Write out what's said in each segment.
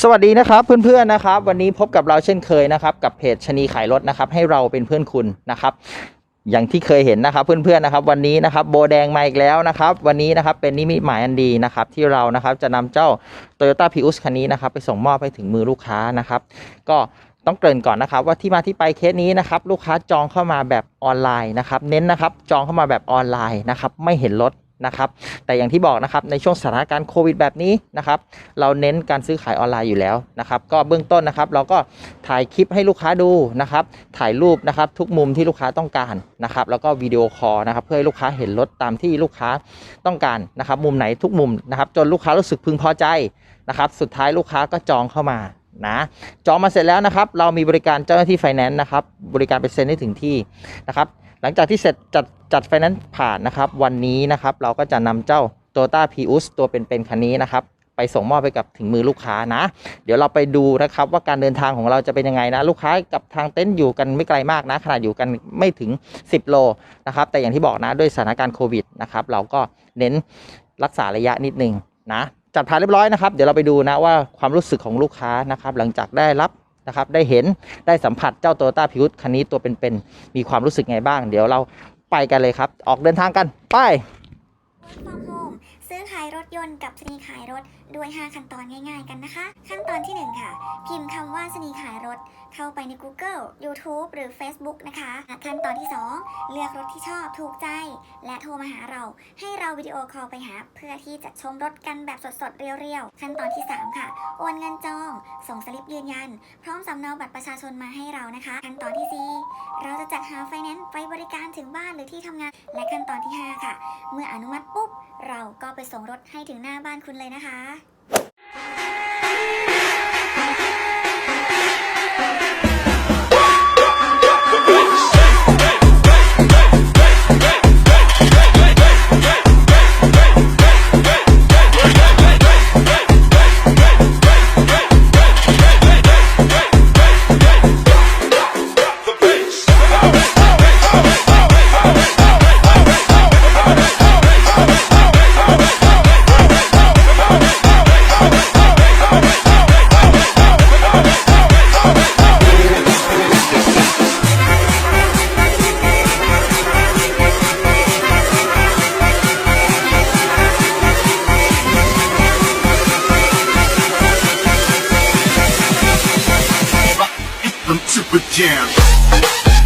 สวัสดีนะครับเพื่อนๆนะครับ วันนี้พบกับเราเช่นเคยนะครับกับเพจชนีขายรถนะครับ ให้เราเป็นเพื่อนคุณนะครับอย่างที่เคยเห็นนะครับเพื่อนๆนะครับวันนี้นะครับโบแดงมาอีกแล้วนะครับ วันนี้นะครับเป็นนิมิตหมายอันดีนะครับที่เรานะครับจะนำเจ้า Toyota p r i u s คันนี้นะครับไปส่งมอบให้ถึงมือลูกค้านะครับ ก็ต้องเกริ่นก่อนนะครับว่าที่มาที่ไปเคสนี้นะครับลูกค้าจองเข้ามาแบบออนไลน์นะครับเน้นนะครับจองเข้ามาแบบออนไลน์นะครับไม่เห็นรถ นะครับ แต่อย่างที่บอกนะครับในช่วงสถานการณ์โควิดแบบนี้นะครับ เราเน้นการซื้อขายออนไลน์อยู่แล้วนะครับ ก็เบื้องต้นนะครับ เราก็ถ่ายคลิปให้ลูกค้าดูนะครับ ถ่ายรูปนะครับ ทุกมุมที่ลูกค้าต้องการนะครับ แล้วก็วิดีโอคอลนะครับ เพื่อให้ลูกค้าเห็นรถตามที่ลูกค้าต้องการนะครับ มุมไหนทุกมุมนะครับ จนลูกค้ารู้สึกพึงพอใจนะครับ สุดท้ายลูกค้าก็จองเข้ามา นะจองมาเสร็จแล้วนะครับ เรามีบริการเจ้าหน้าที่ไฟแนนซ์นะครับ บริการไปเซ็นให้ถึงที่นะครับ หลังจากที่เสร็จจัดจัดไฟแนนซ์ผ่านนะครับ วันนี้นะครับเราก็จะนำเจ้า t o y o t a p r i u s ตัวเป็นๆคันนี้นะครับไปส่งมอบไปกับถึงมือลูกค้านะ เดี๋ยวเราไปดูนะครับว่าการเดินทางของเราจะเป็นยังไงนะ ลูกค้ากับทางเต็นท์อยู่กันไม่ไกลมากนะ ขนาดอยู่กันไม่ถึง 10 โลนะครับ แต่อย่างที่บอกนะด้วยสถานการณ์โควิดนะครับ เราก็เน้นรักษาระยะนิดนึงนะ จัดผ่านเรียบร้อยนะครับ เดี๋ยวเราไปดูนะว่าความรู้สึกของลูกค้านะครับหลังจากได้รับนะครับได้เห็นได้สัมผัสเจ้า t o y o t a p r i u s คันนี้ตัวเป็นๆมีความรู้สึกไงบ้าง เดี๋ยวเราไปกันเลยครับ ออกเดินทางกันไป ซื้อขายรถยนต์กับสนีขายรถด้วย 5 ขั้นตอนง่าย ๆ กันนะคะ ขั้นตอนที่ 1 ค่ะ พิมพ์คำว่าสนีขายรถ เข้าไปใน Google YouTube หรือ Facebook นะคะ ขั้นตอนที่ 2 เลือกรถที่ชอบถูกใจ และโทรมาหาเราให้เราวิดีโอคอลไปหา เพื่อที่จะชมรถกันแบบสดๆ เรียวๆ ขั้นตอนที่ 3 ค่ะ โอนเงินจอง ส่งสลิปยืนยัน พร้อมสำเนาบัตรประชาชนมาให้เรานะคะ ขั้นตอนที่ 4 เราจะจัดหาไฟแนนซ์ไปบริการถึงบ้านหรือที่ทำงาน และขั้นตอนที่ 5 ค่ะ เมื่ออนุมัติปุ๊บ เราก็ไปส่งรถให้ถึงหน้าบ้านคุณเลยนะคะ Super Jam.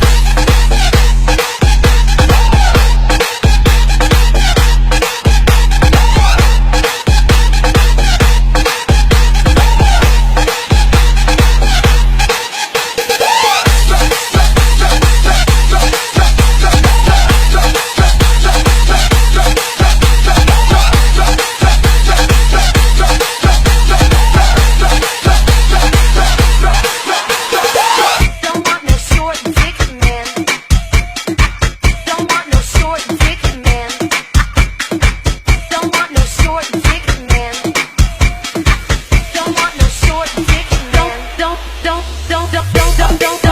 don't